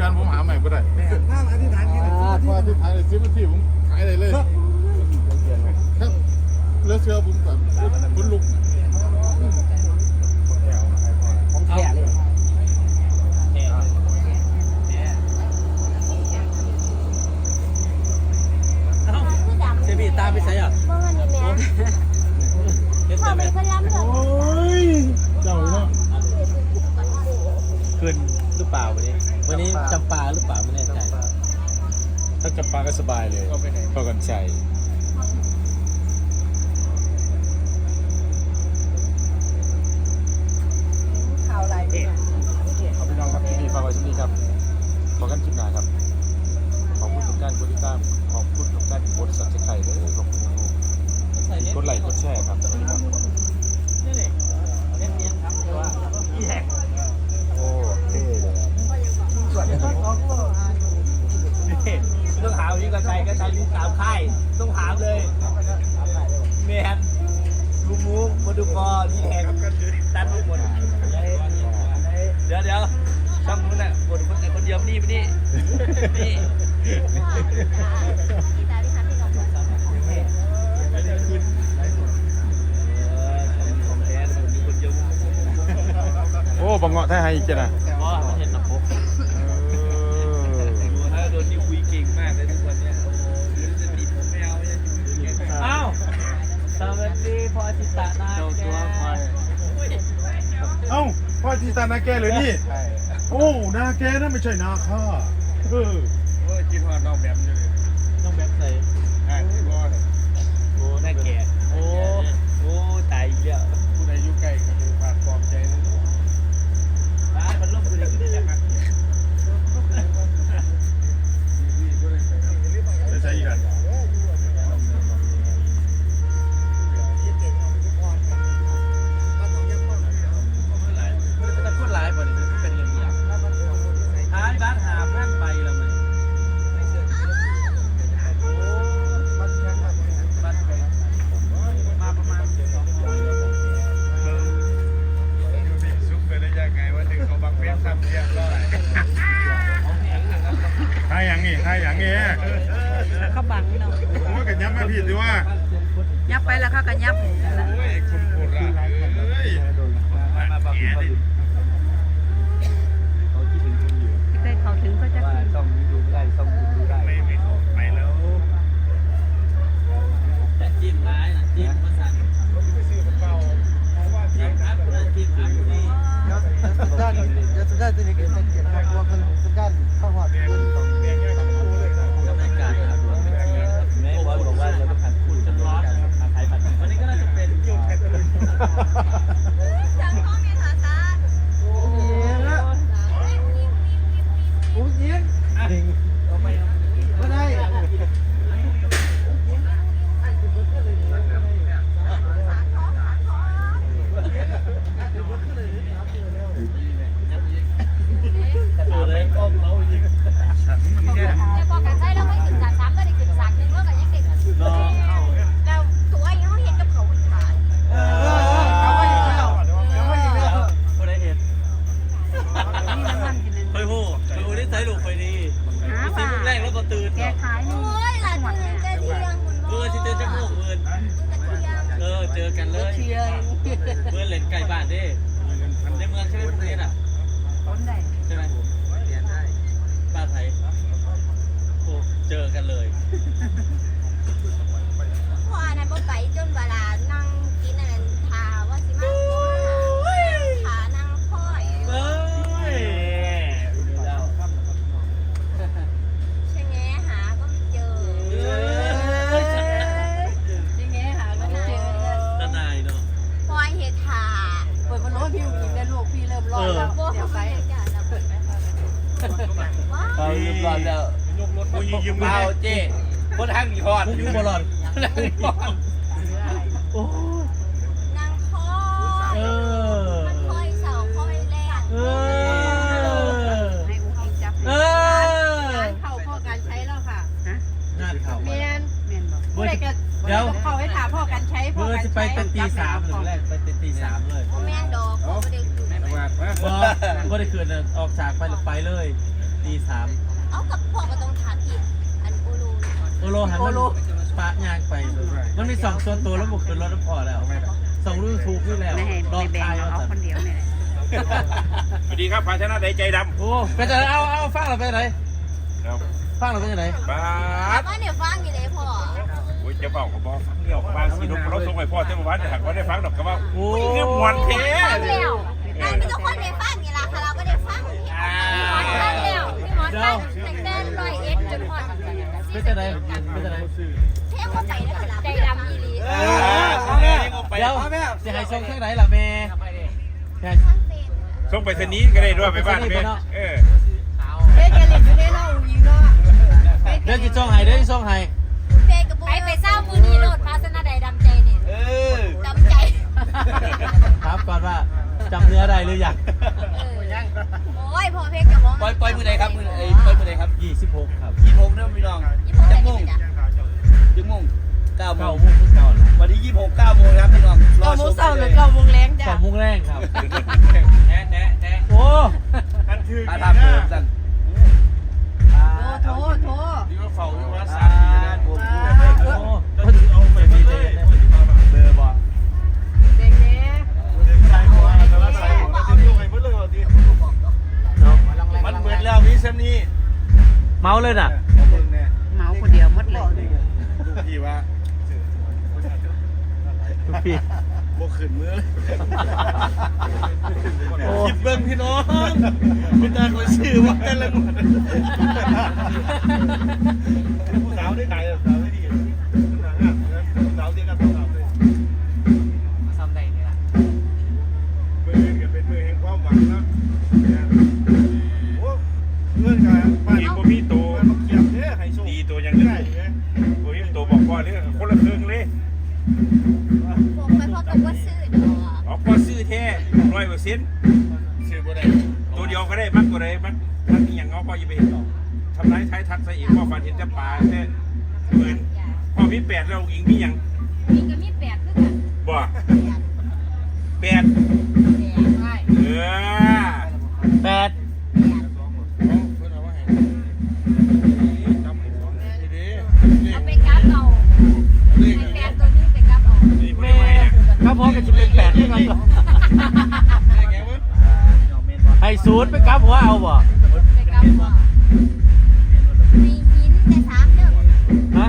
ยอดเลยเป็นเดือนผมหาใหม่ก็ได้ถ้าอธิษฐานที่อ่าพอที่ขายได้สิบนาทีผมขายได้เลยครับเลือเชื่อผมแบบคุณลุกของแท้เลยเจบีตามไปใส่อะเมื่อวันนี้แม่เห็นพ่อแต่เป็แม่นคนล้ำเลยโอ้ยเจ้าเนาะคืนหรือเปล่าวันนี้ วันนี้จำปาหรือเปล่าไม่แน่ใจถ้าจะปาก็สบายเลยพอกันใจข่าวอะไรเนี่ยขอบพี่น้องครับที่นี่ฝากไว้ที่นี่ครับพอกันคลิปหน้าครับ ขอบคุณทุกท่านกดติดตามขอบคุณทุกท่านกดซับสไครต์เลยขอบคุณทุกท่านกดไลค์กดแชร์ครับสวัสดีครับ นี่เลยเล่นเนี้ยครับแต่ว่าอีแหก โอ้เท่เลย นี่ต้องถามยิ่งกว่าใครก็ใช้ลิ้นสามค่ายต้องถามเลยแมนลูกมูมา ดูกอนี่แหกตันทุกคนเดี๋ยวเดี๋ยวช่างนู้นน่ะคนคนคนเดียวนี่ไม่นี่นี่ที่ตาที่ทำที่เราบอกไม่ได้ขึ้นเออของแท้มันมีคนเดียวโอ้บังเงาะไทยให้อีกจ้ะนะอ๋อมันเห็นหนักปุ๊บดูนะโดนนี่คุยเก่งมากเลยทุกวันเนี้ยโอ้โหเดี๋ยวจะตีผมไม่เอาเนี่ยอ้าว สวัสดีพ่อจิตานาเจ้าตัวคอยเอ้าพ่อที่ตานาแกเลยนี่โอ้นาแกนั่นไม่ใช่นาข้าเออโอ้ยกินว่าน้องแบบอยู่เลยต้องแบบใส่อ่าที่ว่าโอ้น่าแก่โอ้โอ้ตายอีกแล้วผู้ใดอยู่ใกล้ก็เลยฝากปลอบใจนะบ้านมันล่มคือได้ขึ้นได้จากนี่ มาผิดดีว่ายับไปแล้วเขาก็ยับโอ้ยคุณโคราชเอ้ยมาบังคับเขาคิดถึงคุณอยู่ที่ได้เขาถึงก็จะว่าขึ้นช่องนี้ดูไม่ได้ช่องนี้ดูได้ไม่ไม่ออกไปแล้วแต่จิ้มร้ายนะจิ้มภาษาไปซื้อกระเป๋าเพราะว่าจิ้มครับคุณจิ้มครับคุณนี่ด้านจะด้านตัวนี้ก็เป็นเกียรติครอบครัวคนด้านข้าวหอดเรียน มุกแรกแล้วก็ตื่นแกขายนี่โอ้ยหลานเงินจะเที่ยงคุณเมื่อที่เจอจะโมกเงินเออเจอกันเลยเชียงเมื่อเล่นไก่บ้านดิในเมืองใช่ไหมประเทศอะคนไหนใช่ไหมป้าไทยโอ้เจอกันเลย ถกูยิงยืมเบาเจ๊คนทางอีพอดอยู่บอลอนทางอีพอดโอ้นั่งคอเอยอมันคอยเสาคอยแรงเออให้อุ้งอิงจับเออร้านเข้าพ่อการใช้แล้วค่ะฮะงานข่าวเมียนเมียนบอกเมื่ผู้อใดก็เดี๋ยวเข้าให้ถามพ่อการใช้พ่อเมื่อการจะไปใช้ตั้งตีสามถึงแรกไปตีสามเลยโมแมนดอกเขาไม่ได้คืนจังหวัดมาบอก็ได้คืนออกฉากไปหรือไปเลยตีสามเอากับพ่อก็ต้องถามอีก อันโอลูโอโลหันมันปะยางไป มันมีสองส่วนตัวแล้วบุกขึ้นรถแล้วพอแล้วสองรุ่นถูกนี่แล้วไม่ให้รอบไม่แบ่งท้ายเอาเอาคนเดียวเนี่ยสวัสดีครับภาชนะใดใจดโอ้ไปไหนเอาเอาฟังเราไปไหนำครับฟังเราไปไหนบาสว่าเนี่ยฟังอยู่เลยพ่อโอ้ยจะเบาเขาบอกเดี่ยวบางสีนกเราส่งไปพ่อเจ้าบ้านแต่หากว่าได้ฟังดอกก็ว่าโอ้เรื่องมวนเทฟังแล้วนั่นเป็นทุกคนได้ฟัง ไปไหนไปไหนเท่เข้าไปแล้วล่ะใจดำยี่ลีเดี๋ยวจะให้ส่งทางไหนล่ะแม่ให้ทั้งเป็นส่งไปสนี้ก็ได้ด้วยไปบ้านแม่เออเฮ้ยจะเล่นอยู่ในน้องยิงเนาะเดี๋ยวจะส่งให้เดี๋ยวจะส่งให้เพลงกับไปไปเศร้ามือนีโลดพาสนาใดดำใจเนี่ยเออดำใจครับก่อนว่าจำเนื้อได้หรือยังเออโอ้ยพอเพลงกับมองปล่อยปล่อยมือไหนครับมือไอ้ปล่อยมือไหนครับยี่สิบหกครับยี่หกเริ่มพี่น้อง เก้าโมเก้างโมงเก้าวันที่ยี่หกเก้าโมงครับพี่น้องรอเก้าชโมงมเช้าหเลรือยเก้าโมงแรงจ้ะสองโมงแรกครับ แนะแนะแนะโอ้อันถืออาทำเดิมสั่นโทรโทรโทรที่ว่าเฝ้าอยู่ว่าสามปีนะโอ้ก็ถึงเอาไปดีเลยเบอร์บ่เด็กเนี้ยใส่หัวแต่ว่าใส่หัวจะอยู่ไงเพื่อนเลยว่าดีเนาะมันเหมือนแล้วมีเส้นนี้เมาเลยน่ะ มึงเนี่ย เมาคนเดียวหมดเลย ลูกพี่ว่า พี่ บกขึ้นมือโอ้คิดเบิ้งพี่น้องคุณตาคนชื่อว่าแต่ละคนผู้สาวได้ไหนสาวได้ดีสาวเดียวกับสาวเลยทำได้เนี่ยมือก็เป็นมือแห่งความหวังนะ ร้อยเปอร์เซ็นต์ชื่อบ่ได้ตัวเดียวก็ได้มากกว่าใดมันมันมีอย่างเอาก็อย่าไปเห็นทำร้ายท้ายทักใส่อีกพ่อฟันเห็นจะปลาแค่หมื่นพ่อมีแปดเราอิงมีอย่างมีก็มีแปดคือกันบ่แปดแปดเออแปด ศูนย์ไปกับหัวเอาบ่ไปกราฟเอามีหินแต่สามเด้อฮะ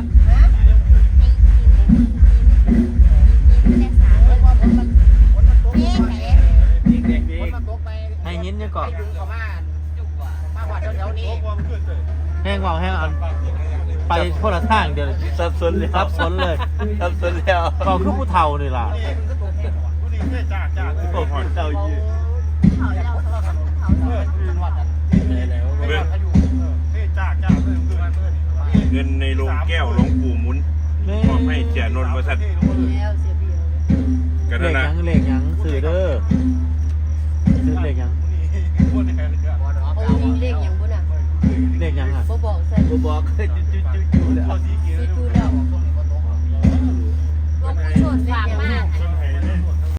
มีหินหินแต่สามเด้อเพลงไหนให้หินยังก่อนแห้งเบาแห้งอันไปคนละทางเดียวเลยสับสนแล้วซับสนเลยสับสนแล้วเบาคือผู้เฒ่านี่ล่ะจ้าจ้าโอ้โหเจ้ายี่ เขาเราเขาเขาเราเบิ่งเฮ้จ้าจ้าเพื่อนเพื่อนเพื่อนเงินในโรงแก้วหลวงปู่หมุนมอบให้เจ้านนท์ประสัทแล้วเสียเดียวกันเลนั่นขหนะยังเลขหยังสื่อเด้อสื่อเลขหยังคนแทนกันโอ้ยเลขอย่างบุญอะเลขหยังอะบ่บอกใส่บ่บอกเคยจุ๊จุ๊